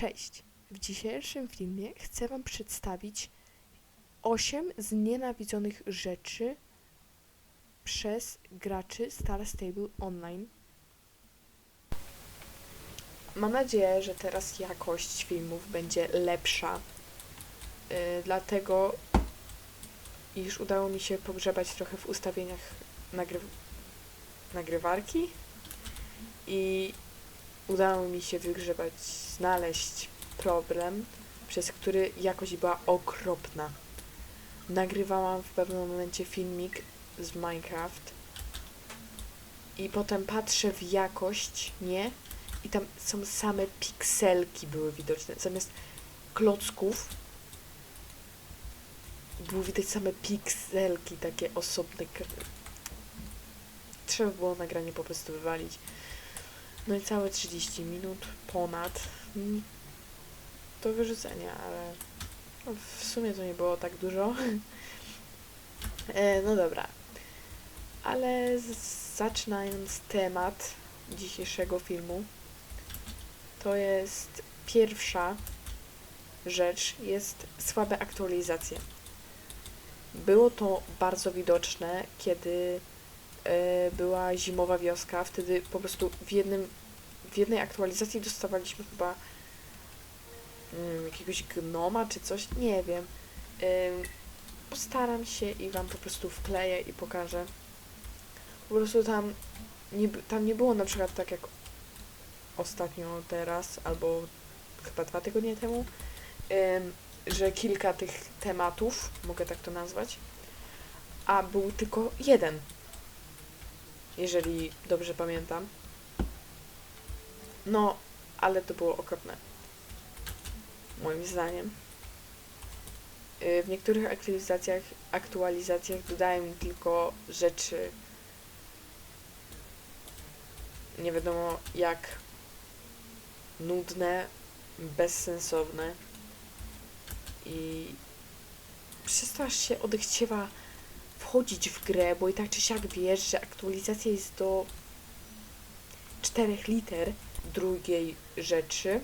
Cześć! W dzisiejszym filmie chcę Wam przedstawić 8 znienawidzonych rzeczy przez graczy Star Stable Online. Mam nadzieję, że teraz jakość filmów będzie lepsza, yy, dlatego iż udało mi się pogrzebać trochę w ustawieniach nagry nagrywarki i udało mi się wygrzebać, znaleźć problem, przez który jakość była okropna. Nagrywałam w pewnym momencie filmik z Minecraft i potem patrzę w jakość, nie? I tam są same pikselki były widoczne. Zamiast klocków było widać same pikselki, takie osobne. Trzeba było nagranie po prostu wywalić. No i całe 30 minut ponad do wyrzucenia, ale w sumie to nie było tak dużo. e, no dobra. Ale zaczynając temat dzisiejszego filmu, to jest pierwsza rzecz, jest słabe aktualizacje. Było to bardzo widoczne, kiedy e, była zimowa wioska, wtedy po prostu w jednym w jednej aktualizacji dostawaliśmy chyba mm, jakiegoś gnoma czy coś, nie wiem. Ym, postaram się i wam po prostu wkleję i pokażę. Po prostu tam nie, tam nie było na przykład tak jak ostatnio teraz, albo chyba dwa tygodnie temu, ym, że kilka tych tematów, mogę tak to nazwać, a był tylko jeden jeżeli dobrze pamiętam. No, ale to było okropne. Moim zdaniem. Y, W niektórych aktualizacjach, aktualizacjach dodają mi tylko rzeczy nie wiadomo jak nudne, bezsensowne i przez to aż się odechciewa wchodzić w grę, bo i tak czy siak wiesz, że aktualizacja jest do 4 liter drugiej rzeczy.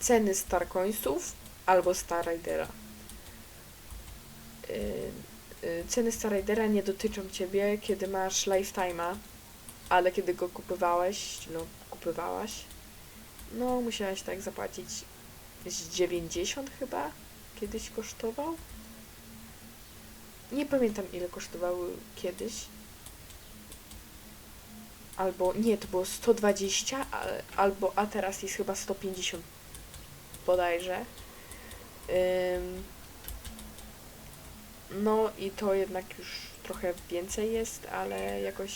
Ceny Starcoinsów albo Star Ridera. Yy, yy, Ceny Star Ridera nie dotyczą ciebie, kiedy masz lifetime'a, ale kiedy go kupywałeś, no kupywałaś, no musiałaś tak zapłacić z 90 chyba kiedyś kosztował. Nie pamiętam ile kosztowały kiedyś. Albo nie, to było 120, a, albo a teraz jest chyba 150 bodajże. Ym, no i to jednak już trochę więcej jest, ale jakoś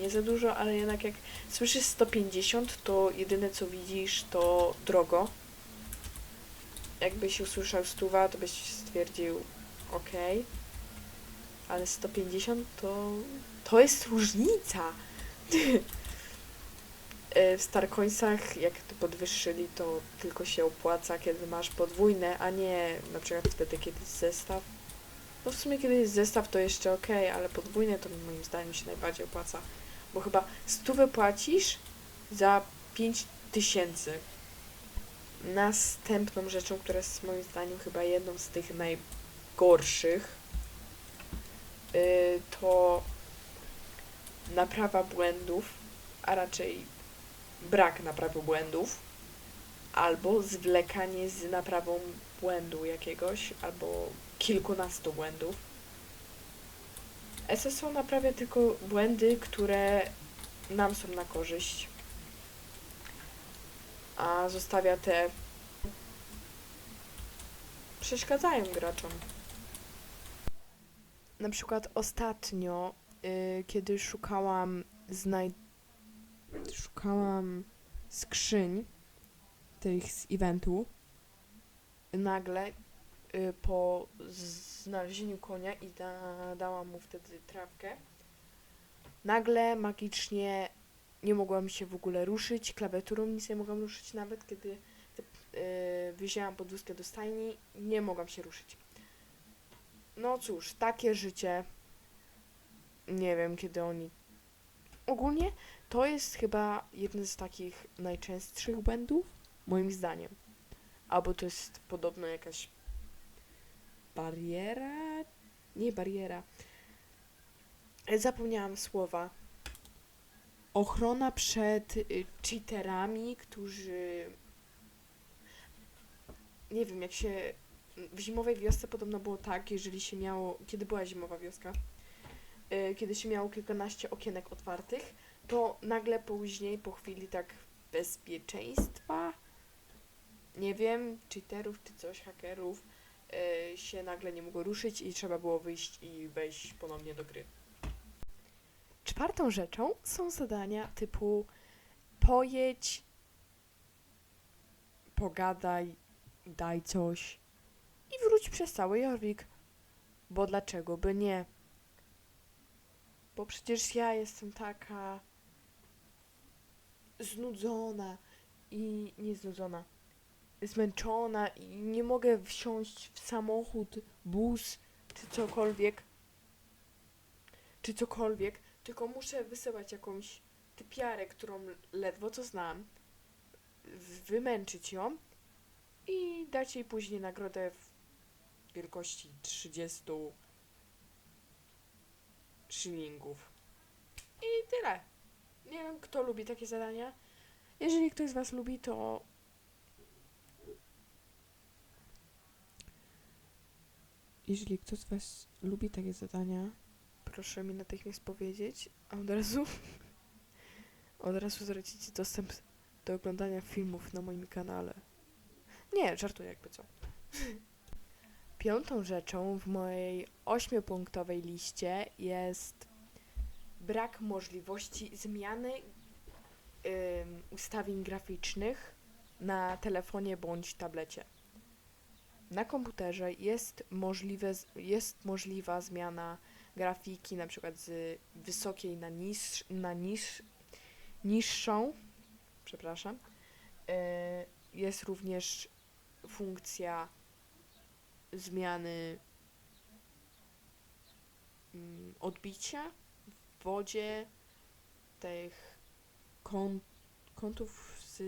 nie za dużo, ale jednak jak słyszysz 150, to jedyne co widzisz to drogo. Jakbyś usłyszał stuwa, to byś stwierdził okej ale 150 to to jest różnica. E, w Starcoinsach, jak to podwyższyli, to tylko się opłaca, kiedy masz podwójne, a nie na przykład wtedy, kiedy jest zestaw. No w sumie, kiedy jest zestaw, to jeszcze ok, ale podwójne to moim zdaniem się najbardziej opłaca. Bo chyba stówę płacisz za 5000. Następną rzeczą, która jest moim zdaniem chyba jedną z tych najgorszych, y, to naprawa błędów, a raczej brak naprawy błędów, albo zwlekanie z naprawą błędu jakiegoś, albo kilkunastu błędów. SSO naprawia tylko błędy, które nam są na korzyść, a zostawia te przeszkadzają graczom. Na przykład ostatnio, y, kiedy szukałam znaj... szukałam skrzyń tych z eventu, nagle y, po znalezieniu konia i da, dałam mu wtedy trawkę, nagle magicznie nie mogłam się w ogóle ruszyć, klawiaturą nic nie mogłam ruszyć, nawet kiedy y, wzięłam podwózkę do stajni, nie mogłam się ruszyć. No cóż, takie życie. Nie wiem, kiedy oni. Ogólnie to jest chyba jeden z takich najczęstszych błędów, Moim zdaniem. Albo to jest podobno jakaś bariera? Nie bariera. Zapomniałam słowa. Ochrona przed y, cheaterami, którzy. Nie wiem, jak się. W zimowej wiosce podobno było tak, jeżeli się miało. Kiedy była zimowa wioska? Y, Kiedy się miało kilkanaście okienek otwartych, to nagle później, po chwili tak bezpieczeństwa, nie wiem, cheaterów czy coś, hakerów, y, się nagle nie mogło ruszyć i trzeba było wyjść i wejść ponownie do gry. Czwartą rzeczą są zadania typu pojedź, pogadaj, daj coś i wróć przez cały Jorvik. Bo dlaczego by nie? Bo przecież ja jestem taka znudzona i nie znudzona, zmęczona i nie mogę wsiąść w samochód, bus czy cokolwiek. Czy cokolwiek, tylko muszę wysyłać jakąś typiarę, którą ledwo co znam, wymęczyć ją i dać jej później nagrodę w wielkości 30 shillingów. I tyle. Nie wiem, kto lubi takie zadania. Jeżeli ktoś z Was lubi, to. Jeżeli ktoś z Was lubi takie zadania, proszę mi natychmiast powiedzieć, a od razu. od razu stracicie dostęp do oglądania filmów na moim kanale. Nie, żartuję jakby co. Piątą rzeczą w mojej ośmiopunktowej liście jest brak możliwości zmiany ustawień graficznych na telefonie bądź tablecie. Na komputerze jest, możliwe, jest możliwa zmiana grafiki na przykład z wysokiej na, niż, na niż, niższą. Przepraszam. E, Jest również funkcja zmiany mm, odbicia w wodzie tych kąt, kątów z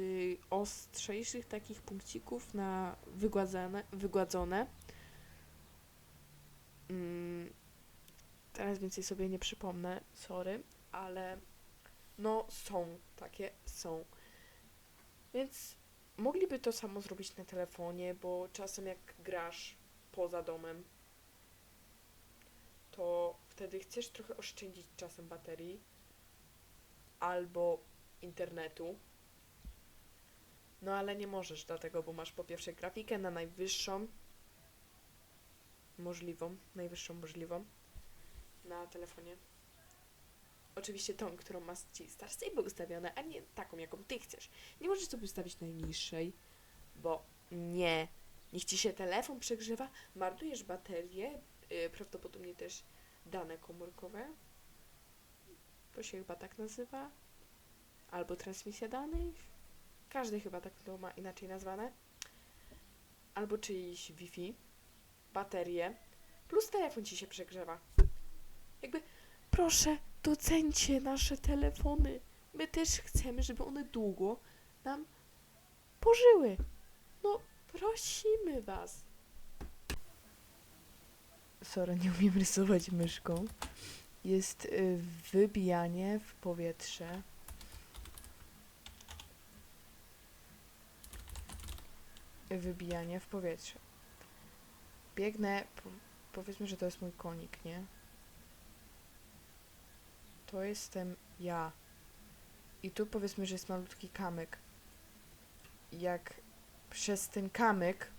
ostrzejszych takich punkcików na wygładzone, wygładzone. Mm, teraz więcej sobie nie przypomnę, sorry, ale no są, takie są. Więc mogliby to samo zrobić na telefonie, bo czasem jak grasz poza domem, to wtedy chcesz trochę oszczędzić czasem baterii albo internetu. No ale nie możesz dlatego, bo masz po pierwsze grafikę na najwyższą możliwą, najwyższą możliwą na telefonie. Oczywiście tą, którą masz ci Star Stable ustawione, a nie taką, jaką ty chcesz. Nie możesz sobie ustawić najniższej, bo nie. Niech ci się telefon przegrzewa, marnujesz baterię, yy, prawdopodobnie też dane komórkowe. To się chyba tak nazywa. Albo transmisja danych. Każdy chyba tak to ma inaczej nazwane. Albo czyjś Wi-Fi. Baterie. Plus telefon ci się przegrzewa. Jakby, proszę, docencie nasze telefony. My też chcemy, żeby one długo nam pożyły. Prosimy was. Sorry, nie umiem rysować myszką. Jest y, wybijanie w powietrze. Wybijanie w powietrze. Biegnę, po, powiedzmy, że to jest mój konik, nie? To jestem ja. I tu powiedzmy, że jest malutki kamyk. Jak przez ten kamyk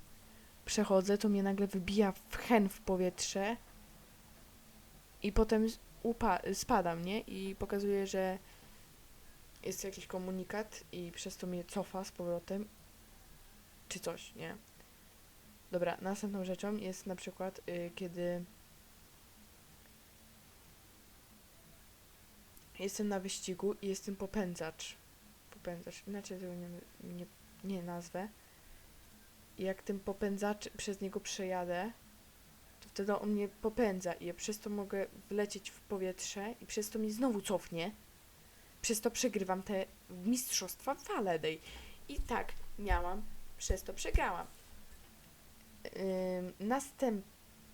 przechodzę, to mnie nagle wybija w hen w powietrze i potem z- upa- spadam, nie? I pokazuje, że jest jakiś komunikat i przez to mnie cofa z powrotem czy coś, nie? Dobra, następną rzeczą jest na przykład, y, kiedy jestem na wyścigu i jestem popędzacz. Popędzacz, inaczej tego nie, nie, nie nazwę. Jak ten popędzacz przez niego przejadę, to wtedy on mnie popędza i ja przez to mogę wlecieć w powietrze i przez to mnie znowu cofnie. Przez to przegrywam te mistrzostwa Faledej. I tak, miałam, przez to przegrałam. Ym, następ,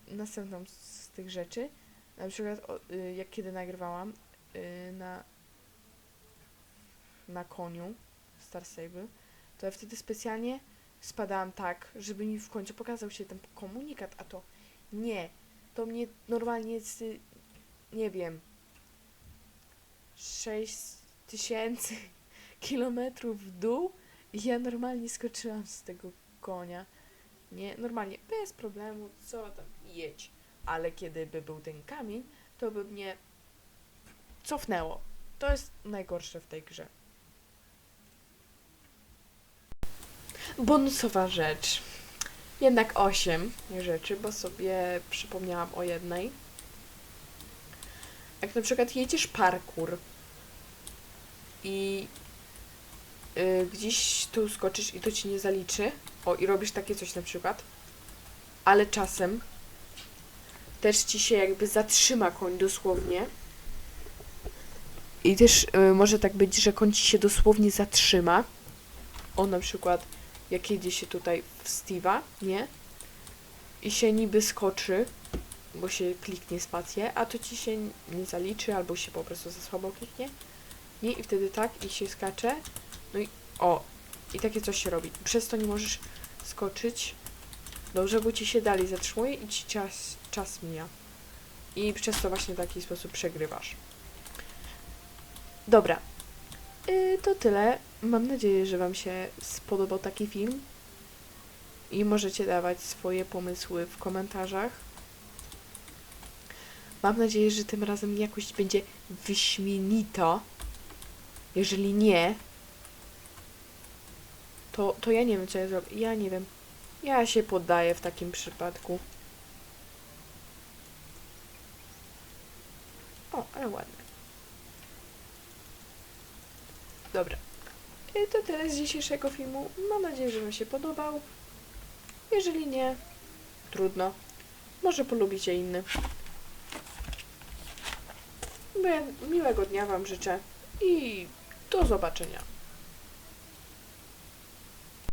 następną z tych rzeczy, na przykład o, y, jak kiedy nagrywałam y, na, na koniu Star Stable, to ja wtedy specjalnie spadałam tak, żeby mi w końcu pokazał się ten komunikat, a to nie. To mnie normalnie z, nie wiem, 6 tysięcy kilometrów w dół i ja normalnie skoczyłam z tego konia. Nie, normalnie, bez problemu, co tam, jedź. Ale kiedy by był ten kamień, to by mnie cofnęło. To jest najgorsze w tej grze. Bonusowa rzecz. Jednak 8 rzeczy, bo sobie przypomniałam o jednej. Jak na przykład jedziesz parkour i y, gdzieś tu skoczysz i to ci nie zaliczy. O, i robisz takie coś na przykład. Ale czasem też ci się jakby zatrzyma koń dosłownie. I też y, może tak być, że koń ci się dosłownie zatrzyma. O, na przykład jak jedzie się tutaj w Steve'a, nie? I się niby skoczy, bo się kliknie spację, a to ci się nie zaliczy, albo się po prostu za słabo kliknie. Nie, i wtedy tak, i się skacze. No i o, i takie coś się robi. Przez to nie możesz skoczyć. Dobrze, bo ci się dalej zatrzymuje i ci czas, czas mija. I przez to właśnie w taki sposób przegrywasz. Dobra. Yy, to tyle. Mam nadzieję, że Wam się spodobał taki film. I możecie dawać swoje pomysły w komentarzach. Mam nadzieję, że tym razem jakość będzie wyśmienita. Jeżeli nie, to, to ja nie wiem, co ja zrobię. Ja nie wiem. Ja się poddaję w takim przypadku. O, ale ładne. Dobra. I to tyle z dzisiejszego filmu. Mam nadzieję, że Wam się podobał. Jeżeli nie, trudno. Może polubicie inny. Miłego dnia Wam życzę i do zobaczenia.